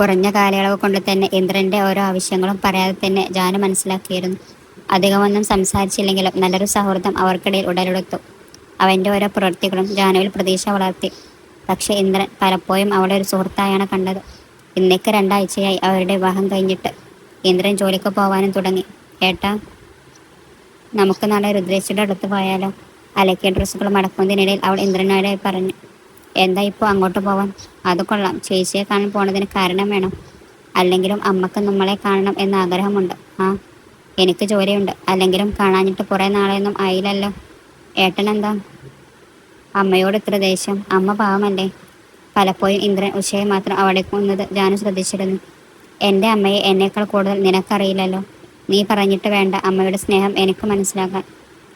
കുറഞ്ഞ കാലയളവ് കൊണ്ട് തന്നെ ഇന്ദ്രന്റെ ഓരോ ആവശ്യങ്ങളും പറയാതെ തന്നെ ജാനു മനസ്സിലാക്കിയിരുന്നു. അധികമൊന്നും സംസാരിച്ചില്ലെങ്കിലും നല്ലൊരു സൗഹൃദം അവർക്കിടയിൽ ഉടലെടുത്തു. അവന്റെ ഓരോ പ്രവൃത്തികളും ജാനുവിൽ പ്രതീക്ഷ വളർത്തി. പക്ഷേ ഇന്ദ്രൻ പലപ്പോഴും അവളെ ഒരു സുഹൃത്തായാണ് കണ്ടത്. ഇന്നേക്ക് രണ്ടാഴ്ചയായി അവരുടെ വിവാഹം കഴിഞ്ഞിട്ട് ഇന്ദ്രൻ ജോലിക്ക് പോകാനും തുടങ്ങി. ഏട്ടാ നമുക്ക് നാളെ രുദ്രേശിയുടെ അടുത്ത് പോയാലോ? അലക്കിയ ഡ്രസ്സുകൾ മടക്കുന്നതിനിടയിൽ അവൾ ഇന്ദ്രനോടെ പറഞ്ഞു. എന്താ ഇപ്പോൾ അങ്ങോട്ട് പോവാൻ? അത് കൊള്ളാം. ചേച്ചിയെ കാണാൻ പോണതിന് കാരണം വേണം. അല്ലെങ്കിലും അമ്മയ്ക്ക് നമ്മളെ കാണണം എന്ന ആഗ്രഹമുണ്ട്. ആ എനിക്ക് ജോലിയുണ്ട്. അല്ലെങ്കിലും കാണാഞ്ഞിട്ട് കുറേ നാളെയൊന്നും ആയില്ലല്ലോ. ഏട്ടൻ എന്താ അമ്മയോട് ഇത്ര ദേഷ്യം. അമ്മ പാവമല്ലേ? പലപ്പോഴും ഇന്ദ്രൻ ഉച്ചയെ മാത്രം അവിടെ വന്നത് ഞാനും ശ്രദ്ധിച്ചിരുന്നു. എന്റെ അമ്മയെ എന്നേക്കാൾ കൂടുതൽ നിനക്കറിയില്ലല്ലോ. നീ പറഞ്ഞിട്ട് വേണ്ട അമ്മയുടെ സ്നേഹം എനിക്ക് മനസ്സിലാക്കാൻ.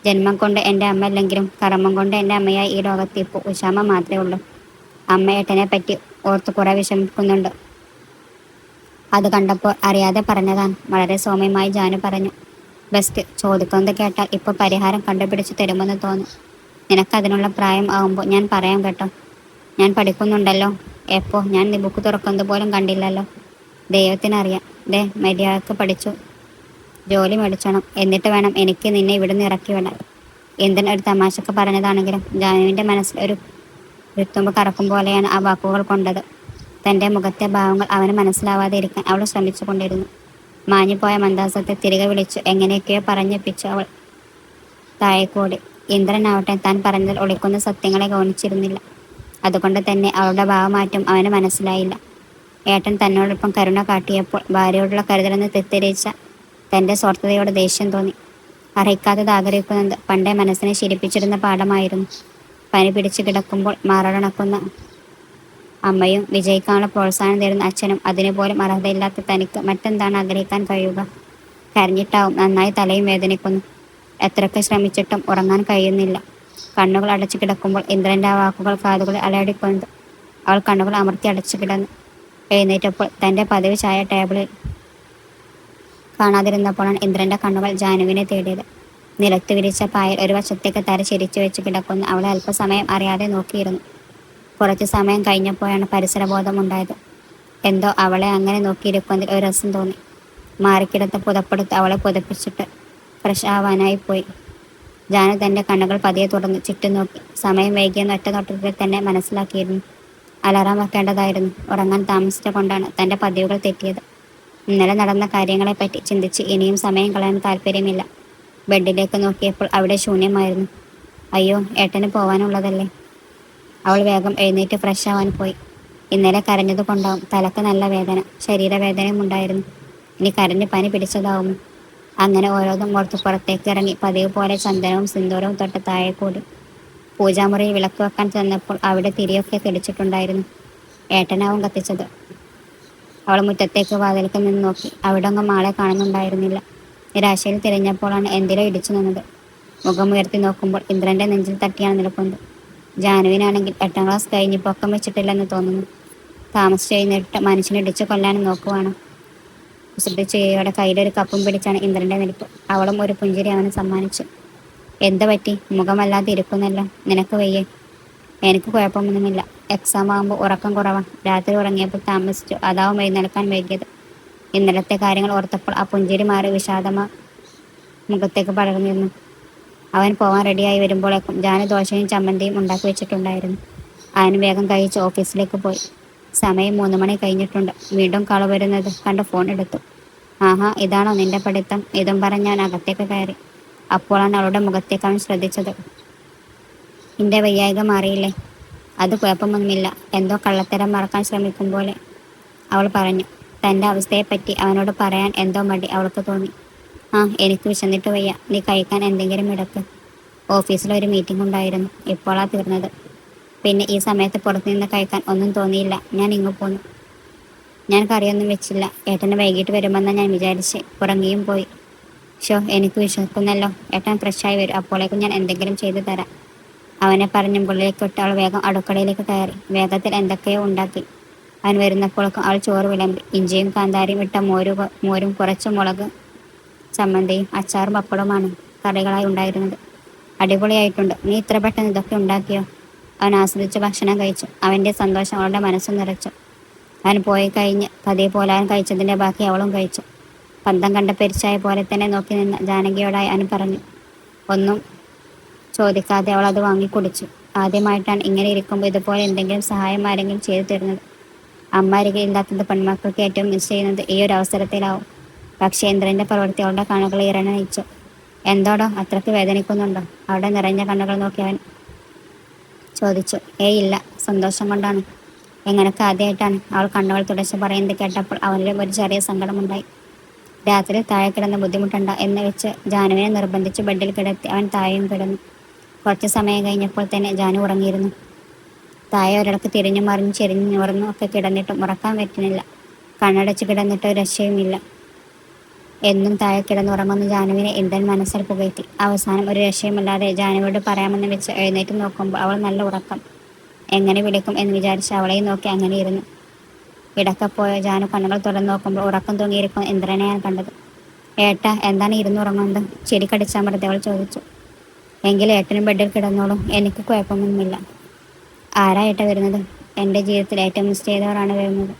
ജന്മം കൊണ്ട് എന്റെ അമ്മ അല്ലെങ്കിലും കർമ്മം കൊണ്ട് എന്റെ അമ്മയായി ഈ ലോകത്ത് ഇപ്പോൾ ഉഷാമ മാത്രമേ ഉള്ളൂ. അമ്മ ഏട്ടനെ പറ്റി ഓർത്ത് കുറെ വിഷമിക്കുന്നുണ്ട്. അത് കണ്ടപ്പോൾ അറിയാതെ പറഞ്ഞതാണ്. വളരെ സൗമ്യമായി ജാനു പറഞ്ഞു ബെസ്റ്റ് ചോദിക്കുന്നത് കേട്ടാൽ ഇപ്പോൾ പരിഹാരം കണ്ടുപിടിച്ച് തരുമെന്ന് തോന്നും. നിനക്കതിനുള്ള പ്രായം ആകുമ്പോൾ ഞാൻ പറയാം കേട്ടോ. ഞാൻ പഠിക്കുന്നുണ്ടല്ലോ. എപ്പോൾ? ഞാൻ നീ ബുക്ക് തുറക്കുന്നത് പോലും കണ്ടില്ലല്ലോ. ദൈവത്തിനറിയാം. ദേ മര്യാദയ്ക്ക് പഠിച്ചു. ജോലി മേടിച്ചണം. എന്നിട്ട് വേണം എനിക്ക് നിന്നെ ഇവിടുന്ന് ഇറക്കി വിടാൻ. എന്തിനാ ഒരു തമാശക്ക് പറഞ്ഞതാണെങ്കിലും ജാനുവിന്റെ മനസ്സിൽ ഒരു വിത്തുമ്പ് കറക്കും പോലെയാണ് ആ വാക്കുകൾ കൊണ്ടത്. തന്റെ മുഖത്തെ ഭാവങ്ങൾ അവന് മനസ്സിലാവാതെ ഇരിക്കാൻ അവൾ ശ്രമിച്ചു കൊണ്ടിരുന്നു. മാഞ്ഞുപോയ മന്ദാസത്തെ തിരികെ വിളിച്ചു. എങ്ങനെയൊക്കെയോ പറഞ്ഞപ്പിച്ചു അവൾ താഴേക്കോടി. ഇന്ദ്രനാവട്ടെ താൻ പറഞ്ഞതിൽ ഒളിക്കുന്ന സത്യങ്ങളെ ഗൗനിച്ചിരുന്നില്ല. അതുകൊണ്ട് തന്നെ അവളുടെ ഭാവമാറ്റം അവന് മനസ്സിലായില്ല. ഏട്ടൻ തന്നോടൊപ്പം കരുണ കാട്ടിയപ്പോൾ ഭാര്യയോടുള്ള കരുതലെന്ന് തെറ്റിദ്ധരിച്ച തന്റെ സ്വാർത്ഥതയോട് ദേഷ്യം തോന്നി. അർഹിക്കാത്തത് ആഗ്രഹിക്കുന്നത് പണ്ടേ മനസ്സിനെ ശീലിപ്പിച്ചിരുന്ന പാഠമായിരുന്നു. പനി പിടിച്ചു കിടക്കുമ്പോൾ മാറടണക്കുന്ന അമ്മയും വിജയിക്കാനുള്ള പ്രോത്സാഹനം തരുന്ന അച്ഛനും അതിനുപോലും അർഹതയില്ലാത്ത തനിക്ക് മറ്റെന്താണ് ആഗ്രഹിക്കാൻ കഴിയുക? കരഞ്ഞിട്ടാവും നന്നായി തലയും വേദനിക്കുന്നു. എത്രയൊക്കെ ശ്രമിച്ചിട്ടും ഉറങ്ങാൻ കഴിയുന്നില്ല. കണ്ണുകൾ അടച്ചു കിടക്കുമ്പോൾ ഇന്ദ്രന്റെ ആ വാക്കുകൾ കാതുകളിൽ അലയടിക്കുന്നത്. അവൾ കണ്ണുകൾ അമർത്തി അടച്ചു കിടന്നു. എഴുന്നേറ്റപ്പോൾ തന്റെ പതിവ് ചായ ടേബിളിൽ കാണാതിരുന്നപ്പോഴാണ് ഇന്ദ്രന്റെ കണ്ണുകൾ ജാനുവിനെ തേടിയത്. നിലത്ത് വിരിച്ച പായൽ ഒരു വശത്തേക്ക് തര ചിരിച്ചു വെച്ച് കിടക്കുന്ന. അവളെ അല്പസമയം അറിയാതെ നോക്കിയിരുന്നു. കുറച്ചു സമയം കഴിഞ്ഞപ്പോഴാണ് പരിസരബോധം ഉണ്ടായത് എന്തോ അവളെ അങ്ങനെ നോക്കിയിരിക്കുന്നതിൽ ഒരു രസം തോന്നി. മാറിക്കിടത്ത് പുതപ്പെടുത്ത് അവളെ പുതപ്പിച്ചിട്ട് ഫ്രഷ് ആവാനായി പോയി. ജാനു തന്റെ കണ്ണുകൾ പതിയെ തുറന്ന് ചുറ്റും നോക്കി. സമയം വൈകിയെന്ന് ഒറ്റ നോട്ടത്തിൽ തന്നെ മനസ്സിലാക്കിയിരുന്നു. അലാറാം വെക്കേണ്ടതായിരുന്നു. ഉറങ്ങാൻ താമസിച്ച കൊണ്ടാണ് തന്റെ പതിവുകൾ തെറ്റിയത്. ഇന്നലെ നടന്ന കാര്യങ്ങളെപ്പറ്റി ചിന്തിച്ച് ഇനിയും സമയം കളയാൻ താല്പര്യമില്ല. ബെഡിലേക്ക് നോക്കിയപ്പോൾ അവിടെ ശൂന്യമായിരുന്നു. അയ്യോ ഏട്ടന് പോവാനുള്ളതല്ലേ? അവൾ വേഗം എഴുന്നേറ്റ് ഫ്രഷ് ആവാൻ പോയി. ഇന്നലെ കരഞ്ഞത് കൊണ്ടാവും തലക്ക് നല്ല വേദന ശരീരവേദനയും ഉണ്ടായിരുന്നു. ഇനി കരഞ്ഞ് പനി പിടിച്ചതാവുമോ? അങ്ങനെ ഓരോന്നും ഓർത്ത് പുറത്തേക്ക് ഇറങ്ങി പതിവ് പോലെ ചന്ദനവും സിന്ദൂരവും തൊട്ട് താഴെ കൂടി. പൂജാമുറിയിൽ വിളക്ക് വെക്കാൻ ചെന്നപ്പോൾ അവിടെ തിരിയൊക്കെ തെളിച്ചിട്ടുണ്ടായിരുന്നു ഏട്ടനാവും കത്തിച്ചത്. അവൾ മുറ്റത്തേക്ക് വാതിൽക്ക് നിന്ന് നോക്കി. അവിടെ ഒന്നും ആളെ കാണുന്നുണ്ടായിരുന്നില്ല. നിരാശയിൽ തിരഞ്ഞപ്പോഴാണ് എന്തിലോ ഇടിച്ചു നിന്നത്. മുഖം ഉയർത്തി നോക്കുമ്പോൾ ഇന്ദ്രന്റെ നെഞ്ചിൽ തട്ടിയാണ് നിൽക്കുന്നത്. ജാനുവിനാണെങ്കിൽ എട്ടാം ക്ലാസ് കഴിഞ്ഞ് പൊക്കം വെച്ചിട്ടില്ലെന്ന് തോന്നുന്നു. താമസിച്ച് കഴിഞ്ഞിട്ട് മനുഷ്യനിടിച്ച് കൊല്ലാനും നോക്കുവാണ്. ചെയ്യോടെ കയ്യിലൊരു കപ്പും പിടിച്ചാണ് ഇന്ദ്രന്റെ നിൽപ്പ്. അവളും ഒരു പുഞ്ചിരി അവന് സമ്മാനിച്ചു. എന്താ പറ്റി മുഖമല്ലാതെ ഇരിക്കുന്നല്ലോ. നിനക്ക് വയ്യേ. എനിക്ക് കുഴപ്പമൊന്നുമില്ല. എക്സാം ആകുമ്പോൾ ഉറക്കം കുറവാണ് രാത്രി ഉറങ്ങിയപ്പോൾ താമസിച്ചു. അതാവും എഴുന്നേൽക്കാൻ വൈകിയത്. ഇന്നലത്തെ കാര്യങ്ങൾ ഓർത്തപ്പോൾ ആ പുഞ്ചിരി മാറി വിഷാദമാ മുഖത്തേക്ക് പടർന്നിരുന്നു. അവൻ പോകാൻ റെഡിയായി വരുമ്പോഴേക്കും ജാന ദോശയും ചമ്മന്തിയും ഉണ്ടാക്കി വെച്ചിട്ടുണ്ടായിരുന്നു. അവൻ വേഗം കഴിച്ച് ഓഫീസിലേക്ക് പോയി. സമയം മൂന്ന് മണി കഴിഞ്ഞിട്ടുണ്ട്. വീണ്ടും കള വരുന്നത് കണ്ട് ഫോൺ എടുത്തു. ആഹാ ഇതാണോ നിന്റെ പഠിത്തം? ഇതും പറഞ്ഞ് ഞാൻ അകത്തേക്ക് കയറി. അപ്പോഴാണ് അവളുടെ മുഖത്തേക്ക് അവൻ ശ്രദ്ധിച്ചത്. നിന്റെ വയ്യായിക മാറിയില്ലേ? അത് കുഴപ്പമൊന്നുമില്ല എന്തോ കള്ളത്തരം മറക്കാൻ ശ്രമിക്കും പോലെ. അവൾ പറഞ്ഞു തന്റെ അവസ്ഥയെപ്പറ്റി അവനോട് പറയാൻ എന്തോ മടി അവൾക്ക് തോന്നി. ആ എനിക്ക് വിശന്നിട്ട് വയ്യ. നീ കഴിക്കാൻ എന്തെങ്കിലും ഇടയ്ക്ക് ഓഫീസിൽ ഒരു മീറ്റിംഗ് ഉണ്ടായിരുന്നു. ഇപ്പോഴാ തീർന്നത്. പിന്നെ ഈ സമയത്ത് പുറത്തു നിന്ന് കഴിക്കാൻ ഒന്നും തോന്നിയില്ല. ഞാൻ ഇങ്ങ് പോന്നു. ഞാൻ കറിയൊന്നും വെച്ചില്ല. ഏട്ടന് വൈകിട്ട് വരുമെന്ന് ഞാൻ വിചാരിച്ച്. ഉറങ്ങിയും പോയി. ഷോ എനിക്ക് വിശ്വസിക്കുന്നല്ലോ ഏട്ടൻ ഫ്രഷായി വരും. അപ്പോഴേക്കും ഞാൻ എന്തെങ്കിലും ചെയ്തു തരാം. അവനെ പറഞ്ഞ് മുകളിലേക്ക് ഇട്ട് അവൾ വേഗം അടുക്കളയിലേക്ക് കയറി. വേഗത്തിൽ എന്തൊക്കെയോ ഉണ്ടാക്കി. അവൻ വരുന്നപ്പോഴേക്കും അവൾ ചോറ് വിളമ്പി. ഇഞ്ചിയും കാന്താരിയും ഇട്ട മോരു മോരും കുറച്ച് മുളക് ചമ്മന്തിയും അച്ചാറും പപ്പടവുമാണ് കറികളായി ഉണ്ടായിരുന്നത്. അടിപൊളിയായിട്ടുണ്ട്. നീ ഇത്ര പെട്ടെന്ന് ഇതൊക്കെ ഉണ്ടാക്കിയോ? അവൻ ആസ്വദിച്ച് ഭക്ഷണം കഴിച്ചു. അവന്റെ സന്തോഷം അവളുടെ മനസ്സ് നിറച്ചു. അവൻ പോയി കഴിഞ്ഞ് പതിയെ പോലെ അവൻ കഴിച്ചതിന്റെ ബാക്കി അവളും കഴിച്ചു. പന്തം കണ്ട പെരിച്ചായ പോലെ തന്നെ നോക്കി നിന്ന് ജാനകിയോടായി അവൻ പറഞ്ഞു ഒന്നും ചോദിക്കാതെ അവൾ അത് വാങ്ങി കുടിച്ചു. ആദ്യമായിട്ടാണ് ഇങ്ങനെ ഇരിക്കുമ്പോൾ ഇതുപോലെ എന്തെങ്കിലും സഹായം ആരെങ്കിലും ചെയ്തു തരുന്നത്. അമ്മ അരികെ ഇല്ലാത്തത് പെൺമക്കൾക്ക് ഏറ്റവും മിസ് ചെയ്യുന്നത് ഈ ഒരു അവസരത്തിലാവും. പക്ഷേ ഇന്ദ്രന്റെ പ്രവൃത്തി അവളുടെ കണ്ണുകൾ ഇറണയിച്ചു എന്തോടോ അത്രയ്ക്ക് വേദനിക്കുന്നുണ്ടോ? അവിടെ നിറഞ്ഞ കണ്ണുകൾ നോക്കി അവൻ ചോദിച്ചു. ഏയ് ഇല്ല സന്തോഷം കൊണ്ടാണ്. എങ്ങനൊക്കെ ആദ്യമായിട്ടാണ് അവൾ കണ്ണുകൾ തുടച്ച് പറയുന്നത് കേട്ടപ്പോൾ അവനിലും ഒരു ചെറിയ സങ്കടമുണ്ടായി. രാത്രി താഴെ കിടന്ന് ബുദ്ധിമുട്ടുണ്ടോ എന്ന് വെച്ച് ജാനുവിനെ നിർബന്ധിച്ച് ബെഡിൽ കിടത്തി അവൻ താഴെയും കിടന്നു. കുറച്ച് സമയം കഴിഞ്ഞപ്പോൾ തന്നെ ജാനു ഉറങ്ങിയിരുന്നു. തായ ഒരിടക്ക് തിരിഞ്ഞു മറിഞ്ഞു ചെരിഞ്ഞു നിവർന്നു ഒക്കെ കിടന്നിട്ടും ഉറക്കാൻ പറ്റുന്നില്ല. കണ്ണടച്ച് കിടന്നിട്ട് രക്ഷയുമില്ല. എന്നും താഴെ കിടന്നുറങ്ങുന്ന ജാനുവിനെ ഇന്ദ്രൻ മനസ്സിൽ പുകഴ്ത്തി. അവസാനം ഒരു രക്ഷയുമില്ലാതെ ജാനുവോട് പറയാമെന്ന് വെച്ച് എഴുന്നേറ്റ് നോക്കുമ്പോൾ അവൾ നല്ല ഉറക്കം. എങ്ങനെ വിളിക്കും? എന്ന് വിചാരിച്ച് അവളെയും നോക്കി അങ്ങനെ ഇരുന്നു. ഇടക്കപ്പോയ ജാനു കണ്ണുകൾ തുറന്നു നോക്കുമ്പോൾ ഉറക്കം തൂങ്ങിയിരിക്കുന്ന ഇന്ദ്രനെയാണ് കണ്ടത്. ഏട്ട എന്താണ് ഇരുന്നുറങ്ങുന്നത് ചെടി കടിച്ചാൽ അവൾ ചോദിച്ചു. എങ്കിൽ ഏട്ടനും ബെഡിൽ കിടന്നോളും. എനിക്ക് കുഴപ്പമൊന്നുമില്ല. ആരാ ഏട്ട വരുന്നത്? എന്റെ ജീവിതത്തിൽ ഏറ്റവും മിസ് ചെയ്തവരാണ് വരുന്നത്.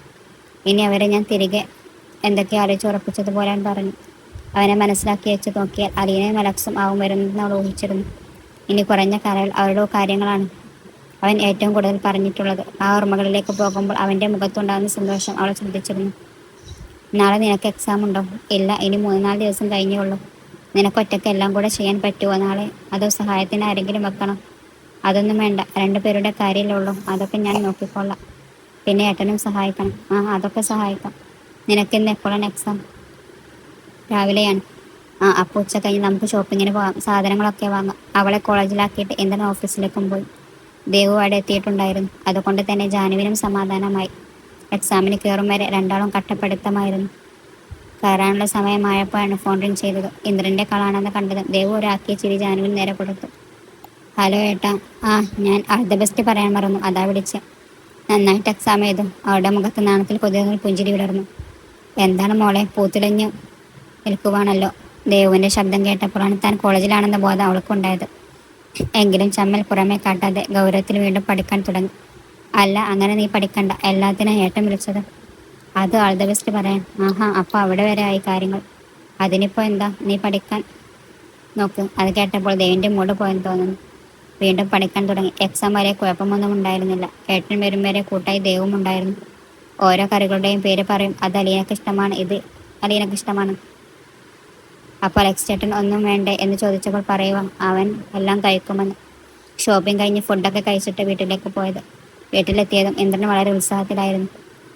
ഇനി അവരെ ഞാൻ തിരികെ എന്തൊക്കെ ആലോചിച്ച് ഉറപ്പിച്ചതുപോലെ പറഞ്ഞു. അവനെ മനസ്സിലാക്കി വെച്ച് നോക്കിയാൽ അലീനയും അലക്സും ആവും വരുന്നതെന്ന് അവൾ ഊഹിച്ചിരുന്നു. ഇനി കുറഞ്ഞ കാലങ്ങൾ അവരുടെ കാര്യങ്ങളാണ്. അവൻ ഏറ്റവും കൂടുതൽ പറഞ്ഞിട്ടുള്ളത്. ആ ഓർമ്മകളിലേക്ക് പോകുമ്പോൾ അവന്റെ മുഖത്തുണ്ടാകുന്ന സന്തോഷം അവൾ ശ്രദ്ധിച്ചിരുന്നു. നാളെ നിനക്ക് എക്സാം ഉണ്ടോ? ഇല്ല ഇനി മൂന്നാൽ നാല് ദിവസം കഴിഞ്ഞേ ഉള്ളൂ. നിനക്ക് എല്ലാം കൂടെ ചെയ്യാൻ പറ്റുമോ നാളെ? അതോ സഹായത്തിന് ആരെങ്കിലും വെക്കണം? അതൊന്നും വേണ്ട. രണ്ടുപേരുടെ പേരുടെ കാര്യമല്ലേ ഉള്ളൂ അതൊക്കെ ഞാൻ നോക്കിക്കൊള്ളാം. പിന്നെ ഏട്ടനും സഹായിക്കണം. ആ അതൊക്കെ സഹായിക്കാം. നിനക്കിന്ന് എപ്പോഴാണ് എക്സാം രാവിലെയാണ്. ആ അപ്പോൾ ഉച്ച കഴിഞ്ഞ് നമുക്ക് ഷോപ്പിങ്ങിന് പോകാം. സാധനങ്ങളൊക്കെ വാങ്ങാം. അവളെ കോളേജിലാക്കിയിട്ട് എന്തിനാ ഓഫീസിലേക്കും പോയി? ദേവു അവിടെ എത്തിയിട്ടുണ്ടായിരുന്നു. അതുകൊണ്ട് തന്നെ ജാനുവിനും സമാധാനമായി. എക്സാമിന് കയറും വരെ രണ്ടാളും കട്ടപ്പെടുത്തമായിരുന്നു. കയറാനുള്ള സമയമായപ്പോഴാണ് ഫോൺ റിങ് ചെയ്തത്. ഇന്ദ്രന്റെ കളാണെന്ന് കണ്ടത് ദേവ് ഒരാക്കിയ ചിരി ജാനുവിന് നേരെ കൊടുത്തു. ഹലോ ഏട്ടാ. ആ ഞാൻ ദ ബെസ്റ്റ് പറയാൻ മറന്നു. അതാ വിളിച്ച്. നന്നായിട്ട് എക്സാം ചെയ്തു അവളുടെ മുഖത്ത് നാണത്തിൽ കൊതിയൊന്നും പുഞ്ചിരി വിടർന്നു. എന്താണ് മോളെ? പൂത്തിളഞ്ഞു നിൽക്കുവാണല്ലോ. ദേവുവിന്റെ ശബ്ദം കേട്ടപ്പോഴാണ് താൻ കോളേജിലാണെന്ന ബോധം അവൾക്കുണ്ടായത് എങ്കിലും ചമ്മൽ പുറമെ കാട്ടാതെ ഗൗരവത്തിൽ വീണ്ടും പഠിക്കാൻ തുടങ്ങി. അല്ല അങ്ങനെ നീ പഠിക്കണ്ട. എല്ലാത്തിനും ഏട്ടം വിളിച്ചത്. അത് ആൾ ദ ബെസ്റ്റ് പറയാൻ ആഹാ അപ്പോൾ അവിടെ വരെ ആയി കാര്യങ്ങൾ. അതിനിപ്പോ എന്താ? നീ പഠിക്കാൻ നോക്ക്. അത് കേട്ടപ്പോൾ ദേവിന്റെ മൂട് പോയെന്ന് തോന്നുന്നു. വീണ്ടും പഠിക്കാൻ തുടങ്ങി. എക്സാം വരെ കുഴപ്പമൊന്നും ഉണ്ടായിരുന്നില്ല. ഏട്ടൻ വരും വരെ കൂട്ടായി ദേവും ഉണ്ടായിരുന്നു. ഓരോ കറികളുടെയും പേര് പറയും അത് അലീനക്ക് ഇഷ്ടമാണ് ഇത് അലീനക്ക് ഇഷ്ടമാണ്. അപ്പോൾ അലക്സ് ചേട്ടൻ ഒന്നും വേണ്ടേ? എന്ന് ചോദിച്ചപ്പോൾ പറയുക അവൻ എല്ലാം കഴിക്കുമെന്ന്. ഷോപ്പിംഗ് കഴിഞ്ഞ് ഫുഡൊക്കെ കഴിച്ചിട്ട് വീട്ടിലേക്ക് പോയത്. വീട്ടിലെത്തിയതും ഇന്ദ്രൻ വളരെ ഉത്സാഹത്തിലായിരുന്നു.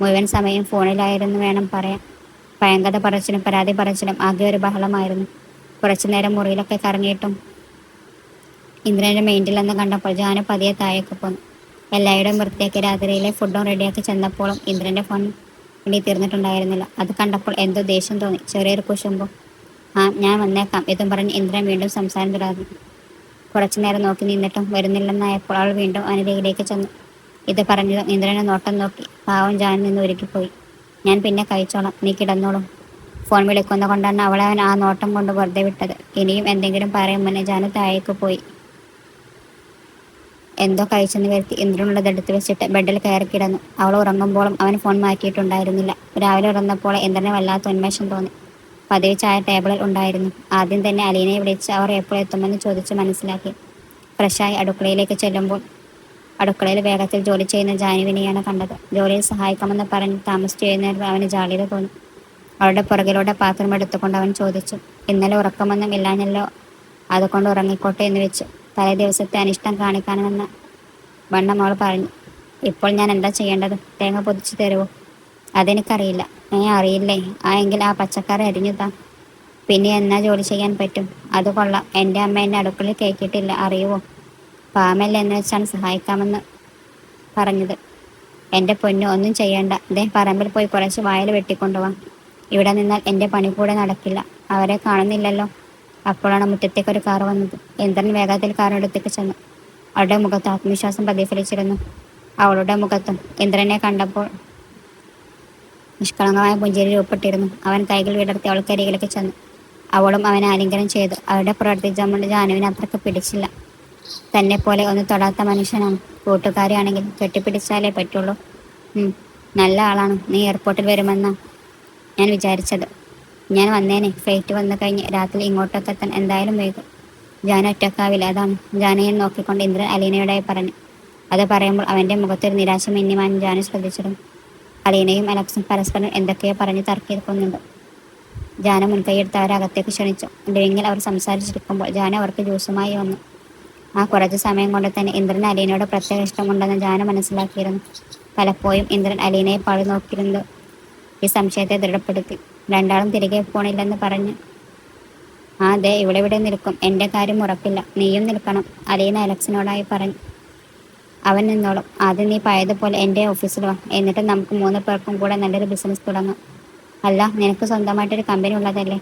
മുഴുവൻ സമയം ഫോണിലായിരുന്നു വേണം പറയാൻ. ഭയങ്കര പറച്ചിലും പരാതി പറച്ചിലും ആകെ ഒരു ബഹളമായിരുന്നു. കുറച്ചു നേരം മുറിയിലൊക്കെ കറങ്ങിയിട്ടും ഇന്ദ്രന്റെ മെയിന്റിലെന്ന് കണ്ടപ്പോൾ ഞാൻ പതിയെ താഴേക്ക് പോന്നു. എല്ലാവരുടെയും വൃത്തിയാക്കി രാത്രിയിലെ ഫുഡും റെഡിയാക്കി ചെന്നപ്പോഴും ഇന്ദ്രന്റെ ഫോൺ ഇനി തീർന്നിട്ടുണ്ടായിരുന്നില്ല. അത് കണ്ടപ്പോൾ എന്തോ ദേഷ്യം തോന്നി. ചെറിയൊരു കുശുമ്പോൾ ആ ഞാൻ വന്നേക്കാം ഇതും പറഞ്ഞ് ഇന്ദ്രൻ വീണ്ടും സംസാരം തുടർന്നു. കുറച്ചു നേരം നോക്കി നിന്നിട്ടും വരുന്നില്ലെന്നായപ്പോൾ അവൾ വീണ്ടും അനിതയിലേക്ക് ചെന്നു. ഇത് പറഞ്ഞതും ഇന്ദ്രനെ നോട്ടം നോക്കി പാവം ജാൻ നിന്ന് ഒരുക്കിപ്പോയി ഞാൻ പിന്നെ കഴിച്ചോളാം. നീ കിടന്നോളും. ഫോൺ വിളിക്കുന്ന കൊണ്ടാണ് അവളെ അവൻ ആ നോട്ടം കൊണ്ട് വെറുതെ വിട്ടത്. ഇനിയും എന്തെങ്കിലും പറയും മുന്നേ ജാനു താഴേക്ക് പോയി. എന്തോ കഴിച്ചെന്ന് വരുത്തി ഇന്ദ്രനുള്ളത് എടുത്ത് വെച്ചിട്ട് ബെഡിൽ കയറി കിടന്നു. അവൾ ഉറങ്ങുമ്പോഴും അവൻ ഫോൺ മാറ്റിയിട്ടുണ്ടായിരുന്നില്ല. രാവിലെ ഉറങ്ങപ്പോൾ ഇന്ദ്രനെ വല്ലാത്ത ഉന്മേഷം തോന്നി. പതിവ് ചായ ടേബിളിൽ ഉണ്ടായിരുന്നു. ആദ്യം തന്നെ അലീനയെ വിളിച്ച് അവർ എപ്പോൾ എത്തുമെന്ന് ചോദിച്ച് മനസ്സിലാക്കി. ഫ്രഷായി അടുക്കളയിലേക്ക് ചെല്ലുമ്പോൾ അടുക്കളയിൽ വേഗത്തിൽ ജോലി ചെയ്യുന്ന ജാനുവിനെയാണ് കണ്ടത്. ജോലിയിൽ സഹായിക്കാമെന്ന് പറഞ്ഞ് താമസിച്ചു ചെയ്യുന്നതിൽ അവന് ജാളിത തോന്നി. അവളുടെ പുറകിലൂടെ പാത്രം എടുത്തുകൊണ്ട് അവൻ ചോദിച്ചു ഇന്നലെ ഉറക്കമൊന്നും ഇല്ലാഞ്ഞല്ലോ? അതുകൊണ്ട് ഉറങ്ങിക്കോട്ടെ? എന്ന് വെച്ചു തലേ ദിവസത്തെ അനിഷ്ടം കാണിക്കാനെന്ന് വണ്ണം അവൾ പറഞ്ഞു ഇപ്പോൾ ഞാൻ എന്താ ചെയ്യേണ്ടത്? തേങ്ങ പൊതിച്ചു തരുമോ അതെനിക്കറിയില്ല. ഏ അറിയില്ലേ? ആ എങ്കിൽ ആ പച്ചക്കറി അരിഞ്ഞു താ. പിന്നെ എന്നാ ജോലി ചെയ്യാൻ പറ്റും? അത് കൊള്ളാം. എന്റെ അമ്മ എന്നെ അടുക്കളയിൽ കേൾക്കിയിട്ടില്ല അറിയുമോ പാമല്ല എന്ന് വെച്ചാണ് സഹായിക്കാമെന്ന് പറഞ്ഞത്. എന്റെ പൊന്നു ഒന്നും ചെയ്യണ്ട. ദേ പറമ്പിൽ പോയി കുറച്ച് വായൽ വെട്ടിക്കൊണ്ടുപോവാം ഇവിടെ നിന്നാൽ എന്റെ പണി കൂടെ നടക്കില്ല. അവരെ കാണുന്നില്ലല്ലോ. അപ്പോഴാണ് മുറ്റത്തേക്ക് ഒരു കാർ വന്നത്. ഇന്ദ്രൻ വേഗത്തിൽ കാറിനടുത്തേക്ക് ചെന്നു. അവളുടെ മുഖത്ത് ആത്മവിശ്വാസം പ്രതിഫലിച്ചിരുന്നു അവളുടെ മുഖത്തും ഇന്ദ്രനെ കണ്ടപ്പോൾ നിഷ്കളങ്കമായ പുഞ്ചിരി രൂപപ്പെട്ടിരുന്നു. അവൻ കൈകൾ വിടർത്തി അവൾക്കരികിലേക്ക് ചെന്നു. അവളും അവനെ ആലിംഗനം ചെയ്തു. അവരുടെ പ്രവർത്തിച്ചമ്മ ജാനുവിനെ അത്രയ്ക്ക് പിടിച്ചില്ല. തന്നെ പോലെ ഒന്ന് തൊടാത്ത മനുഷ്യനാണ് കൂട്ടുകാരാണെങ്കിൽ കെട്ടിപ്പിടിച്ചാലേ പറ്റുള്ളൂ. നല്ല ആളാണ്. നീ എയർപോർട്ടിൽ വരുമെന്നാ ഞാൻ വിചാരിച്ചത്. ഞാൻ വന്നേനെ. ഫ്ലൈറ്റ് വന്നു കഴിഞ്ഞ് രാത്രി ഇങ്ങോട്ടൊക്കെ എത്താൻ എന്തായാലും വൈകും. ജാന ഒറ്റക്കാവില്ല. അതാണ്. ജാനയെ നോക്കിക്കൊണ്ട് ഇന്ദ്രൻ അലീനയോടായി പറഞ്ഞു. അത് പറയുമ്പോൾ അവന്റെ മുഖത്തൊരു നിരാശ മിന്നിമാൻ ജാന ശ്രദ്ധിച്ചിരുന്നു. അലീനയും അലക്സും പരസ്പരം എന്തൊക്കെയോ പറഞ്ഞ് തർക്കിയിരിക്കുന്നുണ്ട് ജാന മുൻകൈയെടുത്ത് അവരെ അകത്തേക്ക് ക്ഷണിച്ചു. ഡ്രിങ്ങിൽ അവർ സംസാരിച്ചിരിക്കുമ്പോൾ ജാന അവർക്ക് ജ്യൂസുമായി വന്നു. ആ കുറച്ച് സമയം കൊണ്ട് തന്നെ ഇന്ദ്രൻ അലീനയോട് പ്രത്യേക ഇഷ്ടമുണ്ടെന്ന് ജാന മനസ്സിലാക്കിയിരുന്നു. പലപ്പോഴും ഇന്ദ്രൻ അലീനയെ പഴു നോക്കിയിരുന്നത് ഈ സംശയത്തെ ദൃഢപ്പെടുത്തി. രണ്ടാളും തിരികെ പോണില്ലെന്ന് പറഞ്ഞ് ആ അതെ ഇവിടെ ഇവിടെ നിൽക്കും. എന്റെ കാര്യം ഉറപ്പില്ല. നീയും നിൽക്കണം അലീന അലക്സിനോടായി പറഞ്ഞു. അവൻ നിന്നോളും. ആദ്യം നീ പഴയതുപോലെ എന്റെ ഓഫീസിൽ വാ. എന്നിട്ട് നമുക്ക് മൂന്ന് പേർക്കും കൂടെ നല്ലൊരു ബിസിനസ് തുടങ്ങാം. അല്ല നിനക്ക് സ്വന്തമായിട്ടൊരു കമ്പനി ഉള്ളതല്ലേ?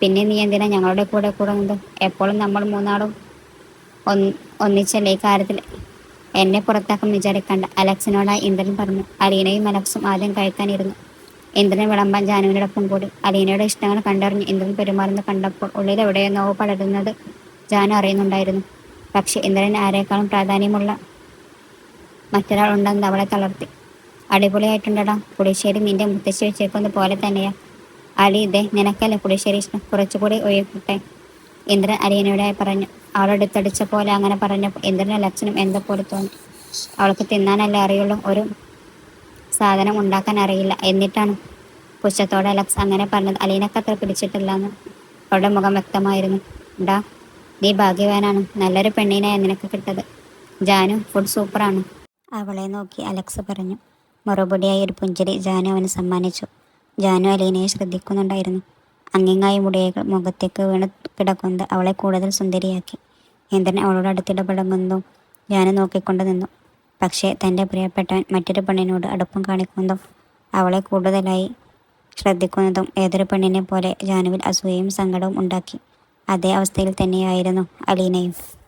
പിന്നെ നീ എന്തിനാ ഞങ്ങളുടെ കൂടെ കൂടുന്നത് എപ്പോഴും നമ്മൾ മൂന്നാളും ഒന്നിച്ചല്ലേ ഇക്കാര്യത്തിൽ കാര്യത്തിൽ? എന്നെ പുറത്താക്കും വിചാരിക്കണ്ട അലക്സിനോടായി ഇന്ദ്രൻ പറഞ്ഞു അലീനയും അലക്സും ആദ്യം കഴിക്കാനിരുന്നു. ഇന്ദ്രൻ വിളമ്പാൻ ജാനുവിനോടൊപ്പം കൂടി അലീനയുടെ ഇഷ്ടങ്ങൾ കണ്ടറിഞ്ഞ് ഇന്ദ്രൻ പെരുമാറുന്നത് കണ്ടപ്പോൾ ഉള്ളിൽ എവിടെയോ നോവ് പടരുന്നത് ജാനു അറിയുന്നുണ്ടായിരുന്നു. പക്ഷെ ഇന്ദ്രൻ ആരെക്കാളും പ്രാധാന്യമുള്ള മറ്റൊരാൾ ഉണ്ടെന്ന് അവളെ തളർത്തി. അടിപൊളിയായിട്ടുണ്ടടാ പുളിശ്ശേരി നിന്റെ മുത്തശ്ശി വെച്ചേക്കുന്നത് പോലെ തന്നെയാ. അലി ഇതേ നിനക്കല്ലേ പുളിശ്ശേരി ഇഷ്ടം? കുറച്ചുകൂടി ഒഴിക്കട്ടെ ഇന്ദ്രൻ അലീനയോടായി പറഞ്ഞു അവളെടുത്തടിച്ച പോലെ അങ്ങനെ പറഞ്ഞപ്പോൾ ഇന്ദ്രനും ലക്ഷണം എന്തോ പോലെ തോന്നി. അവൾക്ക് തിന്നാനല്ലേ അറിയുള്ളൂ ഒരു സാധനം ഉണ്ടാക്കാൻ അറിയില്ല. എന്നിട്ടാണ് പുച്ഛത്തോടെ അലക്സ് അങ്ങനെ പറഞ്ഞത്. അലീനക്കത്ര പിടിച്ചിട്ടില്ലെന്ന് അവളുടെ മുഖം വ്യക്തമായിരുന്നു. ഡാ നീ ഭാഗ്യവാനാണ്. നല്ലൊരു പെണ്ണിനെയാണ് നിനക്ക് കിട്ടത്. ജാനു ഫുഡ് സൂപ്പറാണ് അവളെ നോക്കി അലക്സ് പറഞ്ഞു. മറുപടിയായി ഒരു പുഞ്ചിരി ജാനു അവന് സമ്മാനിച്ചു. ജാനു അലീനയെ ശ്രദ്ധിക്കുന്നുണ്ടായിരുന്നു. അങ്ങിങ്ങായി മുടിയകൾ മുഖത്തേക്ക് വീണ് കിടക്കുന്നത് അവളെ കൂടുതൽ സുന്ദരിയാക്കി. ഇന്ദ്രൻ അവളോട് അടുത്തിടപെടുന്നു ഞാൻ നോക്കിക്കൊണ്ട് നിന്നു. പക്ഷേ തന്റെ പ്രിയപ്പെട്ടവൻ മറ്റൊരു പെണ്ണിനോട് അടുപ്പം കാണിക്കുന്നതും അവളെ കൂടുതലായി ശ്രദ്ധിക്കുന്നതും ഏതൊരു പെണ്ണിനെ പോലെ ജാനുവിൽ അസൂയയും സങ്കടവും ഉണ്ടാക്കി. അതേ അവസ്ഥയിൽ തന്നെയായിരുന്നു അലീനയും.